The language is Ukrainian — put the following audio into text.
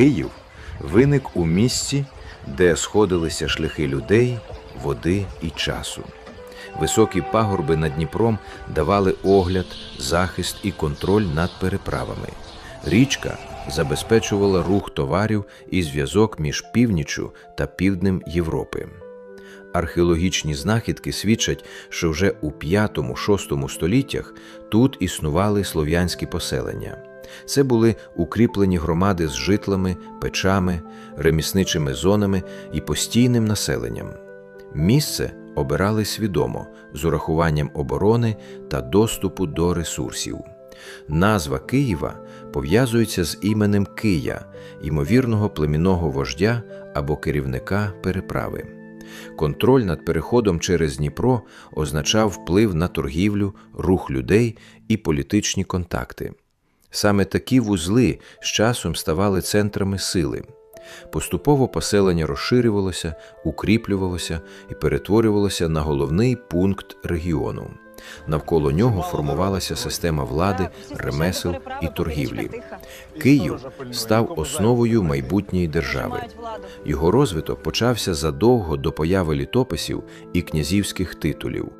Київ виник у місці, де сходилися шляхи людей, води і часу. Високі пагорби над Дніпром давали огляд, захист і контроль над переправами. Річка забезпечувала рух товарів і зв'язок між північчю та півднем Європи. Археологічні знахідки свідчать, що вже у 5-6 століттях тут існували слов'янські поселення. Це були укріплені громади з житлами, печами, ремісничими зонами і постійним населенням. Місце обирали свідомо з урахуванням оборони та доступу до ресурсів. Назва Києва пов'язується з іменем Кия, ймовірного племінного вождя або керівника переправи. Контроль над переходом через Дніпро означав вплив на торгівлю, рух людей і політичні контакти. Саме такі вузли з часом ставали центрами сили. Поступово поселення розширювалося, укріплювалося і перетворювалося на головний пункт регіону. Навколо нього формувалася система влади, ремесел і торгівлі. Київ став основою майбутньої держави. Його розвиток почався задовго до появи літописів і князівських титулів.